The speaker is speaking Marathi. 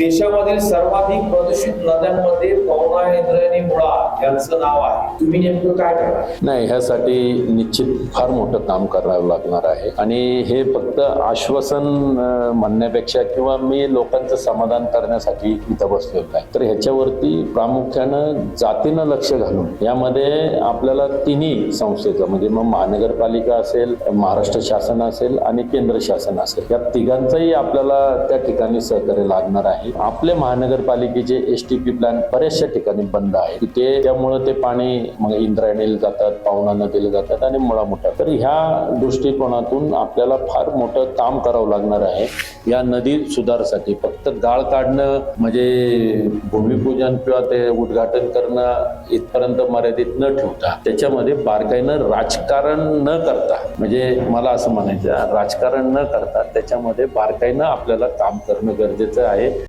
देशामधील सर्वाधिक प्रदूषित नद्यांमध्ये पवना इंद्रायणी यांचं नाव आहे. तुम्ही नेमकं काय करणार? नाही ह्यासाठी निश्चित फार मोठं काम करावं लागणार आहे. आणि हे फक्त आश्वासन म्हणण्यापेक्षा किंवा मी लोकांचं समाधान करण्यासाठी इथं बसलेलो आहे. तर ह्याच्यावरती प्रामुख्यानं जातीनं लक्ष घालून यामध्ये आपल्याला तिन्ही संस्थेचं म्हणजे मग महानगरपालिका असेल महाराष्ट्र शासन असेल आणि केंद्र शासन असेल या तिघांचंही आपल्याला त्या ठिकाणी सहकार्य लागणार आहे. आपले महानगरपालिकेचे एस टी पी प्लॅन बऱ्याचशा ठिकाणी बंद आहे ते त्यामुळं ते पाणी मग इंद्रायणीला जातात पावना नदीला जातात आणि मुळा मोठा तर ह्या दृष्टिकोनातून आपल्याला फार मोठं काम करावं लागणार आहे या नदी सुधारसाठी. फक्त गाळ काढणं म्हणजे भूमिपूजन किंवा ते उद्घाटन करणं इथपर्यंत मर्यादित न ठेवता त्याच्यामध्ये बारकाईनं राजकारण न करता म्हणजे मला असं म्हणायचं राजकारण न करता त्याच्यामध्ये बारकाईनं आपल्याला काम करणं गरजेचं आहे.